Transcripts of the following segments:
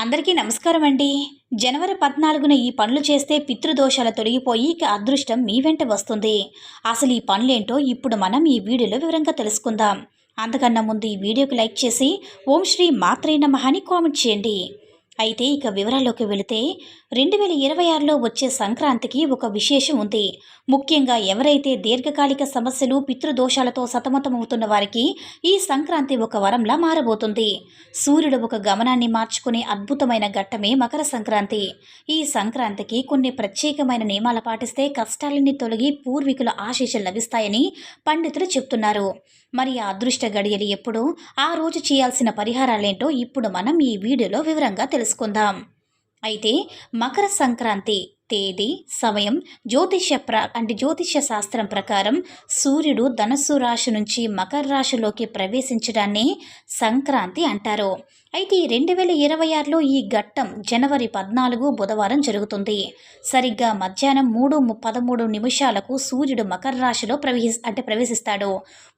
అందరికీ నమస్కారం అండి. జనవరి పద్నాలుగున ఈ పనులు చేస్తే పితృదోషాలు తొలగిపోయి ఇక అదృష్టం మీ వెంట వస్తుంది. అసలు ఈ పనులేంటో ఇప్పుడు మనం ఈ వీడియోలో వివరంగా తెలుసుకుందాం. అంతకన్నా ముందు ఈ వీడియోకి లైక్ చేసి ఓం శ్రీ మాత్రే నమః కామెంట్ చేయండి. అయితే ఇక వివరాల్లోకి వెళితే రెండు వేల ఇరవై ఆరులో వచ్చే సంక్రాంతికి ఒక విశేషం ఉంది. ముఖ్యంగా ఎవరైతే దీర్ఘకాలిక సమస్యలు పితృదోషాలతో సతమతమవుతున్న వారికి ఈ సంక్రాంతి ఒక వరంలా మారబోతుంది. సూర్యుడు ఒక గమనాన్ని మార్చుకునే అద్భుతమైన ఘట్టమే మకర సంక్రాంతి. ఈ సంక్రాంతికి కొన్ని ప్రత్యేకమైన నియమాలు పాటిస్తే కష్టాలన్నీ తొలగి పూర్వీకుల ఆశీస్సులు లభిస్తాయని పండితులు చెప్తున్నారు. మరి ఆ అదృష్ట గడియలు ఎప్పుడు? ఆ రోజు చేయాల్సిన పరిహారాలేంటో ఇప్పుడు మనం ఈ వీడియోలో వివరంగా తెలుసుకుందాం. అయితే మకర సంక్రాంతి తేదీ సమయం జ్యోతిష్య ప్ర అంటే జ్యోతిష్య శాస్త్రం ప్రకారం సూర్యుడు ధనస్సు రాశి నుంచి మకర రాశిలోకి ప్రవేశించడాన్ని సంక్రాంతి అంటారు. అయితే ఈ రెండు వేల ఇరవై ఆరులో ఈ ఘట్టం జనవరి పద్నాలుగు బుధవారం జరుగుతుంది. సరిగ్గా మధ్యాహ్నం మూడు పదమూడు నిమిషాలకు సూర్యుడు మకర రాశిలో ప్రవేశ అంటే ప్రవేశిస్తాడు.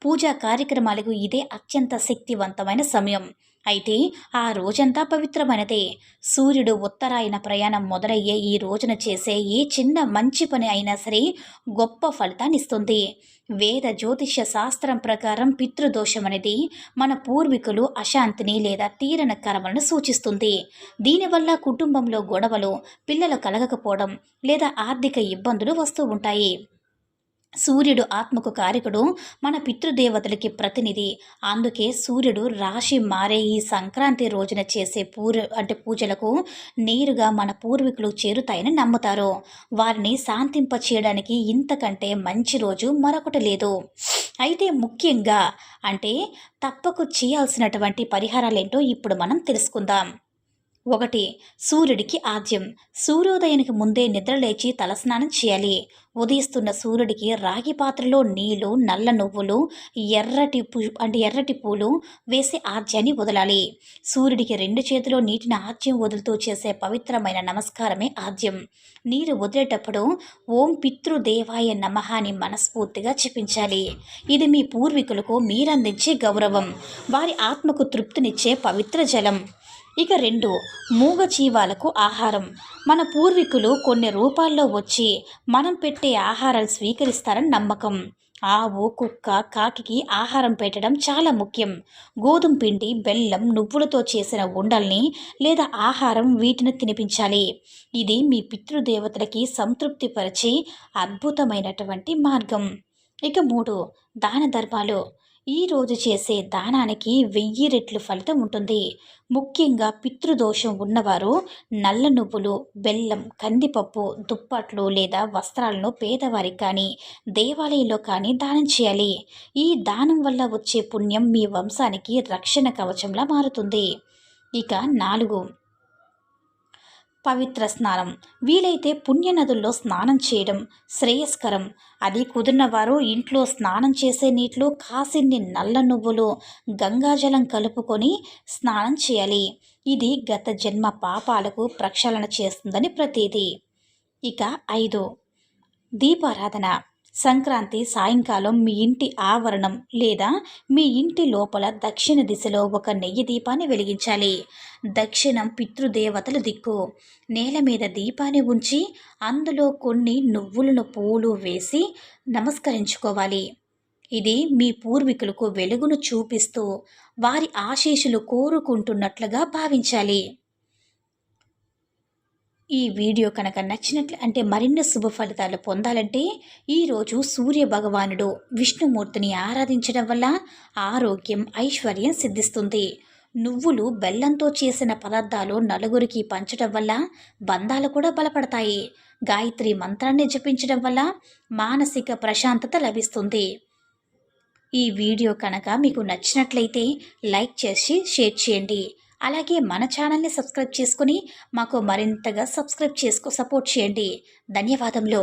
పూజా కార్యక్రమాలకు ఇదే అత్యంత శక్తివంతమైన సమయం. అయితే ఆ రోజంతా పవిత్రమైనదే. సూర్యుడు ఉత్తరాయణ ప్రయాణం మొదలయ్యే ఈ రోజున చేసే ఏ చిన్న మంచి పని అయినా సరే గొప్ప ఫలితాన్ని ఇస్తుంది వేద జ్యోతిష్య శాస్త్రం ప్రకారం పితృదోషం అనేది మన పూర్వీకులు అశాంతిని లేదా తీరన కర్మలను సూచిస్తుంది. దీనివల్ల కుటుంబంలో గొడవలు పిల్లలు కలగకపోవడం లేదా ఆర్థిక ఇబ్బందులు వస్తూ ఉంటాయి. సూర్యుడు ఆత్మకు కారకుడు మన పితృదేవతలకి ప్రతినిధి. అందుకే సూర్యుడు రాశి మారే ఈ సంక్రాంతి రోజున చేసే పూర అంటే పూజలకు నేరుగా మన పూర్వీకులు చేరుతాయని నమ్ముతారు. వారిని శాంతింప చేయడానికి ఇంతకంటే మంచి రోజు మరొకటి లేదు. అయితే ముఖ్యంగా అంటే తప్పకు చేయాల్సినటువంటి పరిహారాలేంటో ఇప్పుడు మనం తెలుసుకుందాం. ఒకటి సూర్యుడికి ఆద్యం సూర్యోదయానికి ముందే నిద్రలేచి తలస్నానం చేయాలి. ఉదయిస్తున్న సూర్యుడికి రాగి పాత్రలో నీళ్ళు నల్ల నువ్వులు ఎర్రటి పూ అంటే ఎర్రటి పూలు వేసి ఆద్యాన్ని వదలాలి. సూర్యుడికి రెండు చేతిలో నీటిని ఆద్యం వదులుతూ చేసే పవిత్రమైన నమస్కారమే ఆద్యం నీరు వదిలేటప్పుడు ఓం పితృదేవాయ నమః అని మనస్ఫూర్తిగా చెప్పించాలి ఇది మీ పూర్వీకులకు మీరందించే గౌరవం. వారి ఆత్మకు తృప్తినిచ్చే పవిత్ర జలం. ఇక రెండు మూగజీవాలకు ఆహారం. మన పూర్వీకులు కొన్ని రూపాల్లో వచ్చి మనం పెట్టే ఆహారాలు స్వీకరిస్తారని నమ్మకం. ఆవు కుక్క కాకి ఆహారం పెట్టడం చాలా ముఖ్యం. గోధుమ పిండి బెల్లం నువ్వులతో చేసిన ఉండల్ని లేదా ఆహారం వీటిని తినిపించాలి. ఇది మీ పితృదేవతలకి సంతృప్తిపరిచే అద్భుతమైనటువంటి మార్గం. ఇక మూడు దాన ధర్మాలు. ఈరోజు చేసే దానానికి వెయ్యి రెట్లు ఫలితం ఉంటుంది. ముఖ్యంగా పితృదోషం ఉన్నవారు నల్ల నువ్వులు బెల్లం కందిపప్పు దుప్పట్లు లేదా వస్త్రాలను పేదవారికి కానీ దేవాలయంలో కానీ దానం చేయాలి. ఈ దానం వల్ల వచ్చే పుణ్యం మీ వంశానికి రక్షణ కవచంలా మారుతుంది. ఇక నాలుగు. పవిత్ర స్నానం. వీలైతే పుణ్యనదుల్లో స్నానం చేయడం శ్రేయస్కరం. అది కుదిరినవారు ఇంట్లో స్నానం చేసే నీటిలో కాసిన్ని నల్ల నువ్వులు గంగాజలం కలుపుకొని స్నానం చేయాలి. ఇది గత జన్మ పాపాలకు ప్రక్షాళన చేస్తుందని ప్రతీది ఇక ఐదు. దీపారాధన. సంక్రాంతి సాయంకాలం మీ ఇంటి ఆవరణం లేదా మీ ఇంటి లోపల దక్షిణ దిశలో ఒక నెయ్యి దీపాన్ని వెలిగించాలి. దక్షిణం పితృదేవతల దిక్కు. నేల మీద దీపాన్ని ఉంచి అందులో కొన్ని నువ్వులను పూలు వేసి నమస్కరించుకోవాలి. ఇది మీ పూర్వీకులకు వెలుగును చూపిస్తూ వారి ఆశీస్సులు కోరుకుంటున్నట్లుగా భావించాలి. ఈ వీడియో కనుక నచ్చినట్లు అంటే మరిన్ని శుభ ఫలితాలు పొందాలంటే ఈరోజు సూర్య భగవానుడు విష్ణుమూర్తిని ఆరాధించడం వల్ల ఆరోగ్యం ఐశ్వర్యం సిద్ధిస్తుంది. నువ్వులు బెల్లంతో చేసిన పదార్థాలు నలుగురికి పంచడం వల్ల బంధాలు కూడా బలపడతాయి. గాయత్రి మంత్రాన్ని జపించడం వల్ల మానసిక ప్రశాంతత లభిస్తుంది. ఈ వీడియో కనుక మీకు నచ్చినట్లయితే లైక్ చేసి షేర్ చేయండి. అలాగే మన ఛానల్ని సబ్స్క్రైబ్ చేసుకుని మాకు మరింతగా సబ్స్క్రైబ్ చేసుకో సపోర్ట్ చేయండి. ధన్యవాదములు.